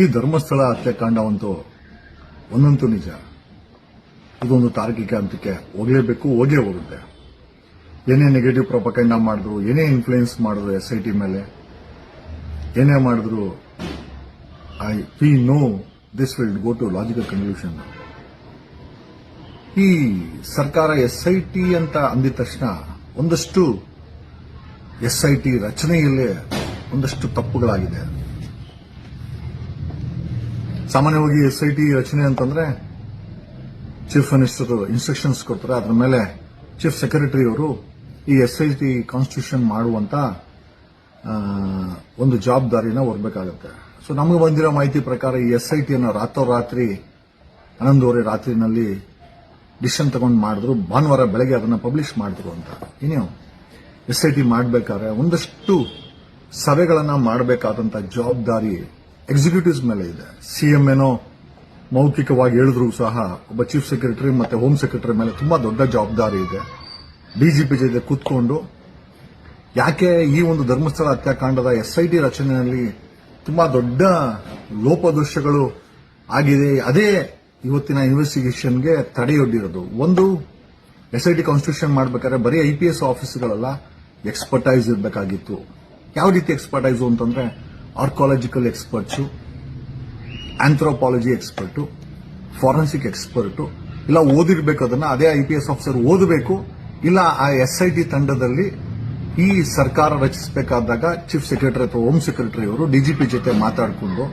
ಈ ಧರ್ಮಸ್ಥಳ ಹತ್ಯಾಕಾಂಡವಂತೂ ಒಂದಂತೂ ನಿಜ. ಇದೊಂದು ತಾರ್ಕಿಕ ಹಂತಕ್ಕೆ ಹೋಗಲೇಬೇಕು, ಹೋಗೇ ಹೋಗುತ್ತೆ. ಏನೇ ನೆಗೆಟಿವ್ ಪ್ರೊಪಕಂಡ ಮಾಡಿದ್ರು, ಏನೇ ಇನ್ಫ್ಲೂಯೆನ್ಸ್ ಮಾಡಿದ್ರು ಎಸ್ ಐ ಟಿ ಮೇಲೆ, ಏನೇ ಮಾಡಿದ್ರು I we know this will go to logical conclusion ಈ ಸರ್ಕಾರ ಎಸ್ ಐ ಟಿ ಅಂತ ಅಂದಿದ ತಕ್ಷಣ ಒಂದಷ್ಟು ಎಸ್ ಐ ಟಿ ರಚನೆಯಲ್ಲೇ ಒಂದಷ್ಟು ತಪ್ಪುಗಳಾಗಿದೆ. ಸಾಮಾನ್ಯವಾಗಿ ಎಸ್ ಐ ಟಿ ರಚನೆ ಅಂತಂದ್ರೆ ಚೀಫ್ ಮಿನಿಸ್ಟರ್ ಇನ್ಸ್ಟ್ರಕ್ಷನ್ಸ್ ಕೊಡ್ತಾರೆ. ಅದರ ಮೇಲೆ ಚೀಫ್ ಸೆಕ್ರೆಟರಿ ಅವರು ಈ ಎಸ್ ಐ ಟಿ ಕಾನ್ಸ್ಟಿಟ್ಯೂಷನ್ ಮಾಡುವಂತ ಒಂದು ಜವಾಬ್ದಾರಿನ ಹೊರಬೇಕಾಗತ್ತೆ. ಸೊ ನಮಗೆ ಬಂದಿರೋ ಮಾಹಿತಿ ಪ್ರಕಾರ ಈ ಎಸ್ ಐ ಟಿಯನ್ನು ರಾತ್ರೋರಾತ್ರಿ ಹನ್ನೊಂದುವರೆ ರಾತ್ರಿನಲ್ಲಿ ಡಿಸಿಷನ್ ತಗೊಂಡು ಮಾಡಿದ್ರು. ಭಾನುವಾರ ಬೆಳಗ್ಗೆ ಅದನ್ನು ಪಬ್ಲಿಷ್ ಮಾಡಿದ್ರು ಅಂತ. ಇನ್ನು ಎಸ್ ಐ ಟಿ ಮಾಡಬೇಕಾದ್ರೆ ಒಂದಷ್ಟು ಸಭೆಗಳನ್ನು ಮಾಡಬೇಕಾದಂತ ಜವಾಬ್ದಾರಿ ಎಕ್ಸಿಕ್ಯೂಟಿವ್ಸ್ ಮೇಲೆ ಇದೆ. ಸಿಎಂ ಏನೋ ಮೌಖಿಕವಾಗಿ ಹೇಳಿದ್ರು ಸಹ ಒಬ್ಬ ಚೀಫ್ ಸೆಕ್ರೆಟರಿ ಮತ್ತೆ ಹೋಮ್ ಸೆಕ್ರೆಟರಿ ಮೇಲೆ ತುಂಬಾ ದೊಡ್ಡ ಜವಾಬ್ದಾರಿ ಇದೆ. ಡಿಜಿಪಿ ಜೊತೆ ಕೂತ್ಕೊಂಡು ಯಾಕೆ ಈ ಒಂದು ಧರ್ಮಸ್ಥಳ ಹತ್ಯಾಕಾಂಡದ ಎಸ್ಐಟಿ ರಚನೆಯಲ್ಲಿ ತುಂಬಾ ದೊಡ್ಡ ಲೋಪದೋಷಗಳು ಆಗಿದೆ. ಅದೇ ಇವತ್ತಿನ ಇನ್ವೆಸ್ಟಿಗೇಷನ್ಗೆ ತಡೆಯೊಡ್ಡಿರೋದು. ಒಂದು ಎಸ್ಐಟಿ ಕಾನ್ಸ್ಟಿಟ್ಯೂಷನ್ ಮಾಡಬೇಕಾದ್ರೆ ಬರೀ ಐ ಪಿ ಎಸ್ ಆಫೀಸ್ಗಳೆಲ್ಲ ಎಕ್ಸ್ಪರ್ಟೈಸ್ ಇರಬೇಕಾಗಿತ್ತು. ಯಾವ ರೀತಿ ಎಕ್ಸ್ಪರ್ಟೈಸು ಅಂತಂದ್ರೆ archaeological experts anthropology expert forensic expert ಇಲ್ಲ ಓದಿರ್ಬೇಕು ಅದನ್ನ, ಅದೇ ಐ ಪಿ ಎಸ್ ಆಫೀಸರ್ ಓದಬೇಕು, ಇಲ್ಲ ಆ ಎಸ್ ಐ ಟಿ ತಂಡದಲ್ಲಿ ಈ ಸರ್ಕಾರ ರಚಿಸಬೇಕಾದಾಗ ಚೀಫ್ ಸೆಕ್ರೆಟರಿ ಅಥವಾ ಹೋಮ್ ಸೆಕ್ರೆಟರಿ ಅವರು ಡಿಜಿಪಿ ಜೊತೆ ಮಾತಾಡಿಕೊಂಡು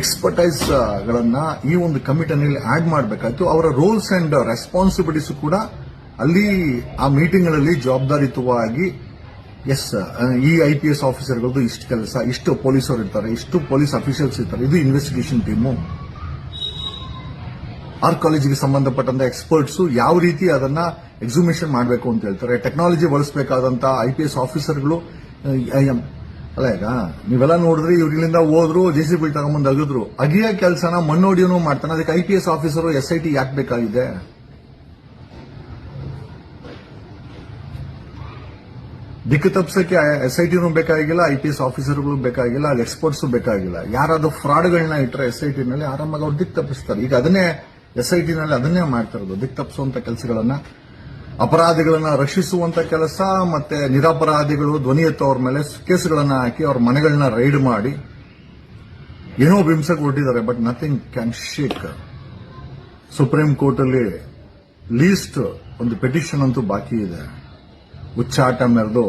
ಎಕ್ಸ್ಪರ್ಟೈಸ್ ಗಳನ್ನ ಈ ಒಂದು ಕಮಿಟಿನಲ್ಲಿ ಆಡ್ ಮಾಡಬೇಕಾಯ್ತು. ಅವರ ರೋಲ್ಸ್ ಅಂಡ್ ರೆಸ್ಪಾನ್ಸಿಬಿಲಿಟೀಸ್ ಕೂಡ ಅಲ್ಲಿ ಆ ಮೀಟಿಂಗ್ಗಳಲ್ಲಿ ಜವಾಬ್ದಾರಿಯುತವಾಗಿ ಎಸ್ ಈ ಐ ಪಿ ಎಸ್ ಆಫೀಸರ್ಗಳದ್ದು ಇಷ್ಟು ಕೆಲಸ, ಇಷ್ಟು ಪೊಲೀಸರು ಇರ್ತಾರೆ, ಇಷ್ಟು ಪೊಲೀಸ್ ಅಫಿಷಿಯಲ್ಸ್ ಇರ್ತಾರೆ. ಇದು ಇನ್ವೆಸ್ಟಿಗೇಷನ್ ಟೀಮು ಆರ್ ಕಾಲೇಜಿಗೆ ಸಂಬಂಧಪಟ್ಟಂತ ಎಕ್ಸ್ಪರ್ಟ್ಸ್ ಯಾವ ರೀತಿ ಅದನ್ನ ಎಕ್ಸಿಮಿಷನ್ ಮಾಡಬೇಕು ಅಂತ ಹೇಳ್ತಾರೆ. ಟೆಕ್ನಾಲಜಿ ಬಳಸಬೇಕಾದಂತ ಐ ಪಿ ಎಸ್ ಆಫೀಸರ್ಗಳು ಅಲ್ಲ ಈಗ, ನೀವೆಲ್ಲ ನೋಡಿದ್ರೆ ಇವ್ರು ಇಲ್ಲಿಂದ ಹೋದ್ರು ಜೆ ಸಿ ಬಿ ತಗೊಂಬಂದು ಅಗಿದ್ರು. ಅಗಿಯ ಕೆಲಸನ ಮಣ್ಣೋಡಿಯೋನು ಮಾಡ್ತಾನೆ. ಅದಕ್ಕೆ I P S officer S I T ಯಾಕೆ ಬೇಕಾಗಿದೆ? ದಿಕ್ಕು ತಪ್ಪಿಸಕ್ಕೆ ಎಸ್ ಐ ಬೇಕಾಗಿಲ್ಲ, ಐ ಪಿ ಎಸ್ ಆಫೀಸರ್ಗಳು ಬೇಕಾಗಿಲ್ಲ, ಅಲ್ಲಿ ಎಕ್ಸ್ಪರ್ಟ್ಸ್ ಬೇಕಾಗಿಲ್ಲ. ಯಾರಾದ್ರೂ ಫ್ರಾಡ್ಗಳನ್ನ ಇಟ್ಟರೆ ಎಸ್ ಐ ಟಿನಲ್ಲಿ ಆರಾಮಾಗಿ ಅವ್ರು ದಿಕ್ಕು ತಪ್ಪಿಸ್ತಾರೆ. ಈಗ ಅದನ್ನೇ ಎಸ್ ಐ ಟಿನಲ್ಲಿ ಅದನ್ನೇ ಮಾಡ್ತಾ ಇರೋದು, ದಿಕ್ಕು ತಪ್ಪಿಸುವಂತ ಕೆಲಸಗಳನ್ನ. ಅಪರಾಧಿಗಳನ್ನ ರಕ್ಷಿಸುವಂತ ಕೆಲಸ ಮತ್ತೆ ನಿರಪರಾಧಿಗಳು ಧ್ವನಿ ಎತ್ತವ್ರ ಮೇಲೆ ಕೇಸ್ಗಳನ್ನ ಹಾಕಿ ಅವ್ರ ಮನೆಗಳನ್ನ ರೈಡ್ ಮಾಡಿ. ಏನೋ ಬಿಂಸಕ್ಕೆ ಹೊರಟಿದ್ದಾರೆ, but nothing can shake Supreme Court ಅಲ್ಲಿ ಲೀಸ್ಟ್ ಒಂದು ಪೆಟಿಷನ್ ಅಂತೂ ಬಾಕಿ ಇದೆ. ಉಚ್ಚಾಟ ಮೆರೆದು